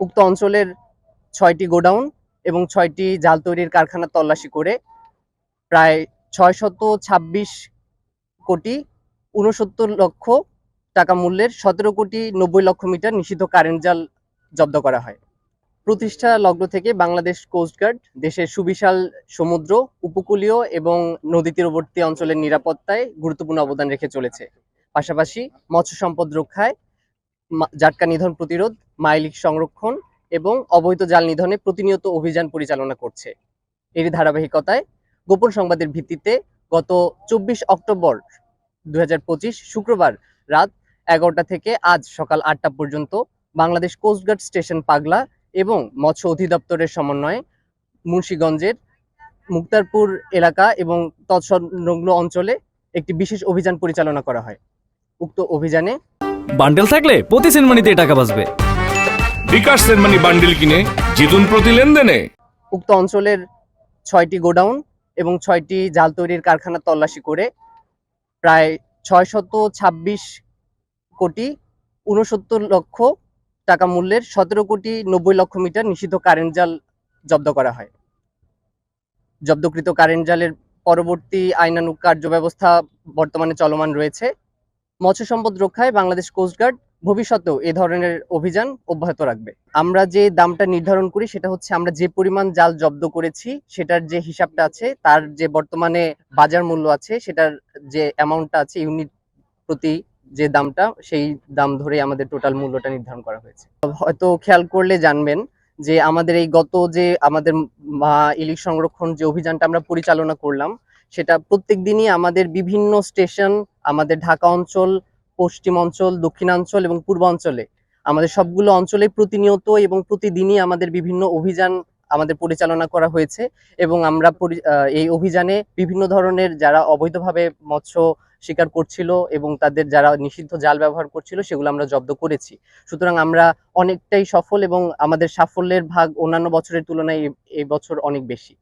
উক্ত অঞ্চলের ছয়টি গোডাউন এবং ছয়টি জাল তৈরির কারখানা তল্লাশি করে প্রায় ছয়শত ছাব্বিশ কোটি উনসত্তর লক্ষ টাকা মূল্যের সতেরো কোটি নব্বই লক্ষ মিটার নিষিদ্ধ কারেন্ট জাল জব্দ করা হয়। প্রতিষ্ঠা লগ্ন থেকে বাংলাদেশ কোস্টগার্ড দেশের সুবিশাল সমুদ্র, উপকূলীয় এবং নদী তীরবর্তী অঞ্চলের নিরাপত্তায় গুরুত্বপূর্ণ অবদান রেখে চলেছে। পাশাপাশি মৎস্য সম্পদ রক্ষায় জাটকা নিধন প্রতিরোধ মাইলিক সংরক্ষণ এবং অবৈধ জাল নিধনে প্রতিনিয়ত অভিযান পরিচালনা করছে। এরই ধারাবাহিকতায় গোপন সংবাদের ভিত্তিতে গত চব্বিশ অক্টোবর দুই হাজার পঁচিশ শুক্রবার রাত এগারোটা থেকে আজ সকাল আটটা পর্যন্ত বাংলাদেশ কোস্টগার্ড স্টেশন পাগলা এবং মৎস্য অধিদপ্তরের সমন্বয়ে মুন্সীগঞ্জের মুক্তারপুর এলাকা এবং তৎসংলগ্ন অঞ্চলে একটি বিশেষ অভিযান পরিচালনা করা হয়। উক্ত অভিযানে বান্ডেল থাকলে প্রতি সেনমানিতে টাকা বাঁচবে। বিকাশ সেনমানি বান্ডিল কিনে জিতুন প্রতি লেনদেনে। উক্ত অঞ্চলের ছয়টি গোডাউন এবং ছয়টি জাল তৈরির কারখানা তল্লাশি করে প্রায় ছয়শত ছাব্বিশ কোটি উনসত্তর লক্ষ টাকা মূল্যের সতেরো কোটি নব্বই লক্ষ মিটার নিষিদ্ধ কারেন্ট জাল জব্দ করা হয়। জব্দকৃত কারেন্ট জালের পরবর্তী আইনানুগ কার্যব্যবস্থা বর্তমানে চলমান রয়েছে। মৎস্য সম্পদ রক্ষায় বাংলাদেশ কোস্টগার্ড ভবিষ্যতেও এ ধরনের অভিযান অব্যাহত রাখবে। আমরা যে দামটা নির্ধারণ করি সেটা হচ্ছে আমরা যে পরিমাণ জাল জব্দ করেছি সেটার যে হিসাবটা আছে, তার যে বর্তমানে বাজার মূল্য আছে সেটার যে অ্যামাউন্টটা আছে ইউনিট প্রতি যে দামটা, সেই দাম ধরে আমাদের টোটাল মূল্যটা নির্ধারণ করা হয়েছে। হয়তো খেয়াল করলে জানবেন যে আমাদের এই গত যে আমাদের ইলিশ সংরক্ষণ যে অভিযানটা আমরা পরিচালনা করলাম, সেটা প্রত্যেক দিনই আমাদের বিভিন্ন স্টেশন, আমাদের ঢাকা অঞ্চল পশ্চিম অঞ্চল, দক্ষিণাঞ্চল এবং পূর্বাঞ্চলে আমাদের সবগুলো অঞ্চলে প্রতিনিয়ত এবং প্রতিদিনই আমাদের বিভিন্ন অভিযান আমাদের পরিচালনা করা হয়েছে এবং আমরা এই অভিযানে বিভিন্ন ধরনের যারা অবৈধভাবে মৎস্য শিকার করছিল এবং তাদের যারা নিষিদ্ধ জাল ব্যবহার করছিল সেগুলো আমরা জব্দ করেছি। সুতরাং আমরা অনেকটাই সফল এবং আমাদের সাফল্যের ভাগ অন্যান্য বছরের তুলনায় এই বছর অনেক বেশি।